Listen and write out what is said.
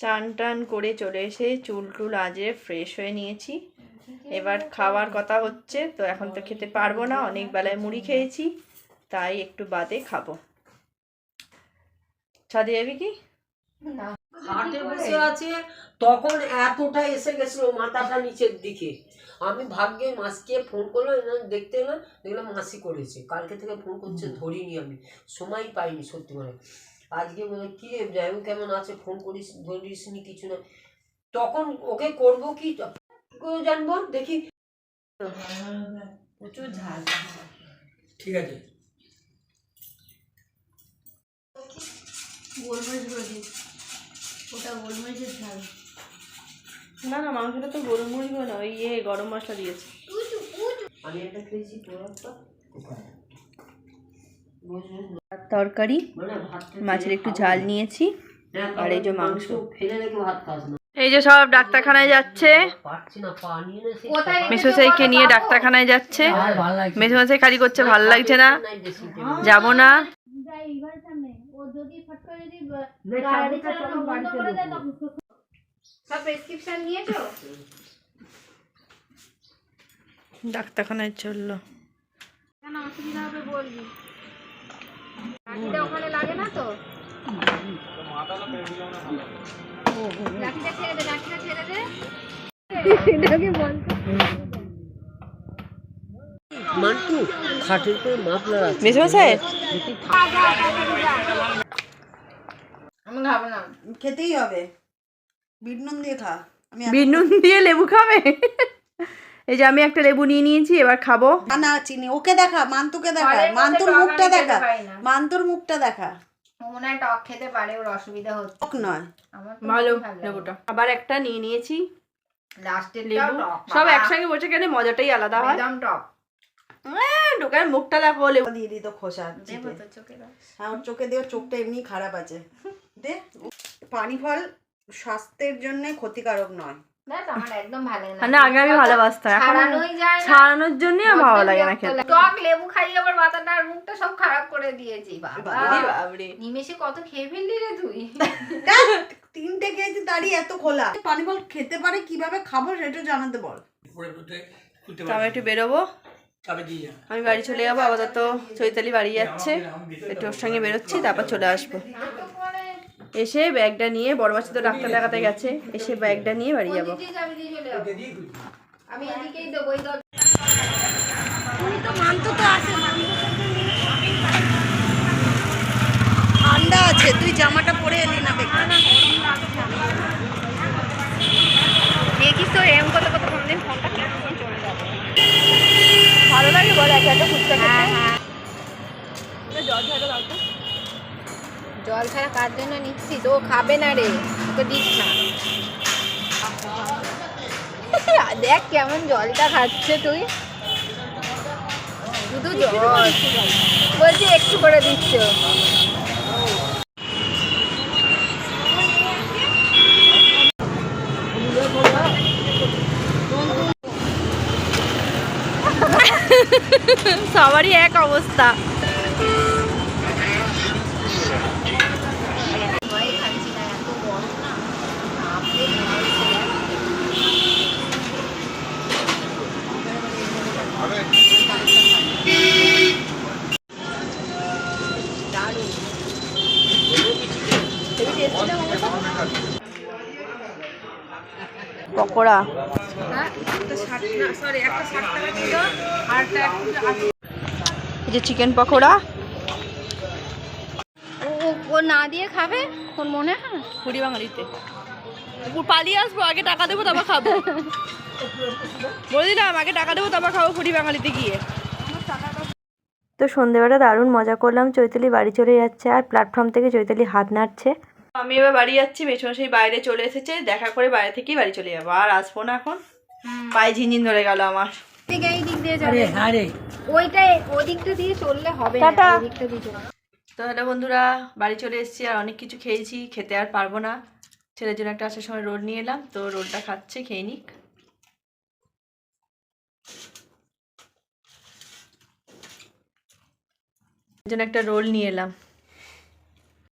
চান টান করে চলে এসে চুল টুল আজে ফ্রেশ হয়ে নিয়েছি। এবার খাওয়ার কথা হচ্ছে তো এখন তো খেতে পারব না অনেক বেলায় মুড়ি খেয়েছি তাই একটু বাদে খাব। ছাদে যাবি কি? খাটে বসে আছে তখন এতটা এসে গেছিল মাথাটা নিচের দিকে। আমি ভাগ্যে মাসিকে ফোন করল দেখতে এলাম দেখলাম মাসি করেছে। কালকে থেকে ফোন করছে ধরিনি আমি। সময় পাইনি সত্যি করে। আজকে বলে কি রে যাই কেমন আছে? ফোন করিস ধরিস নি কিছু না। তখন ওকে করব কি? জানব দেখি। প্রচুর ঝাল। ঠিক আছে। গোলমরিচ গুঁড়ো ওটা গোলমরিচের ঝাল। না না মাংসটা তো গরম মুড়ি না ওই ইয়ে গরম মশলা দিয়েছে। আমি একটা খেয়েছি তোর তরকারি মানে মাছের একটু ঝাল নিয়েছি হ্যাঁ, আর এই যে মাংস। ফেলে রেখে ভাত খাস না এই যে সব ডাক্তারখানায় যাচ্ছে। মেসোসাইকে নিয়ে ডাক্তারখানায় যাচ্ছে। মেসোমশাই খালি করছে ভালো লাগছে না। টেবিল। যাব না। ডাক্তারখানায় চলল। কেন অসুবিধা হবে বলবি? লাঠিটা ওখানে লাগে না তো? লাঠিটা ছেড়ে দে লাঠিটা ছেড়ে দে। এটাকে বল মান্টু খাটের আমি খাব না খেতেই হবে। বিট নুন দিয়ে খা। আমি বিট নুন দিয়ে লেবু খাবে? এই যে আমি একটা লেবু নিয়ে নিয়েছি এবার খাব। না না চিনি। ওকে দেখা মান্তুকে দেখা। মান্তুর মুখটা দেখা। মান্তুর মুখটা দেখা। ও মনে হয় টক খেতে পারে ওর অসুবিধা হচ্ছে। টক নয়। ভালো লেবুটা। আবার একটা নিয়ে নিয়েছি। লাস্টের লেবু। সব একসঙ্গে বসে গেলে মজাটাই আলাদা হয়? একদম টক। হ্যাঁ, ঢোকার মুখটা দেখো লেবু। দিয়ে দিত খোসা। হ্যাঁ ওর চোখে দিয়ে চোখটা এমনি খারাপ আছে। দে পানি ফল স্বাস্থ্যের জন্য ক্ষতিকারক নয়। ব্যাস, আমার একদম ভালো লাগে না। আগে আমি ভালোবাসতাম এখন ছাড়ানোই ছাড়ানোর জন্যই ভালো লাগে না খেতে। টক লেবু খাই আবার মাথাটা আর মুখটা সব খারাপ করে দিয়েছি বাবা। নিমেষে কত খেয়ে ফেললি রে তুই? তিনটে খেয়েছি তারই এত খোলা। পানি ফল খেতে পারে কীভাবে খাব সেটা জানাতে বল। উপরে পুঁতে খুলতে তো একটু বেরোবো? আমি বাড়ি চলে যাব আপাতত চৈতালি বাড়ি যাচ্ছে। একটু ওর সঙ্গে বেরোচ্ছি তারপর চলে আসব। এসে ব্যাগটা নিয়ে বড় মাসি তো ডাক্তার দেখাতে গেছে এসে ব্যাগটা নিয়ে বাড়ি যাব। আমি এদিকেই দেবো দর- ঠান্ডা আছে তুই জামাটা পরে এলি না বেকার দেখিস তো এম করতে কোনদিন ফোনটা কেন চলে যাবে। ভালো লাগে বলে একটা একটা ফুচকা হ্যাঁ খেতে। হ্যাঁ জল দাও তো। জল ছাড়া কার জন্য নিচ্ছি? তো খাবে না রে, ওকে দিস না। দেখ কেমন জলটা খাচ্ছে তুই। শুধু জল। বলছি একটু করে দিচ্ছ। সবারই এক অবস্থা ভয়ে খাচ্ছি না এত গরম না আপনি পকোড়া। এই যে চিকেন পকোড়া। ও ও না দিয়ে খাবে? তোর মনে হয়? কুড়ি বাঙালিতে। পালিয়ে আসব আগে টাকা দেবো তারপর খাব। বলে দিলাম আগে টাকা দেবো তারপর খাব কুড়ি বাঙালিতে গিয়ে। তো সন্ধেবেলা দারুণ মজা করলাম চৈতালি বাড়ি চলে যাচ্ছে আর প্ল্যাটফর্ম থেকে চৈতালি হাত নাড়ছে। আমি এবার বাড়ি যাচ্ছি মেসমশাই বাইরে চলে এসেছে দেখা করে বাইরে থেকেই বাড়ি চলে যাব। আর আসব না এখন। পায়ে ঝিনঝিন ধরে গেল আমার। ঠিক এই দিক দিয়ে যাবে। ওইটাই ওদিকটা দিয়ে চললে হবে না। দিয়ে তো হ্যালো বন্ধুরা বাড়ি চলে এসেছি আর অনেক কিছু খেয়েছি খেতে আর পারব না। ছেলের জন্য একটা আসার সময় রোল নিয়ে এলাম তো রোলটা খাচ্ছে খেয়ে নিক। জন্য একটা রোল নিয়ে এলাম।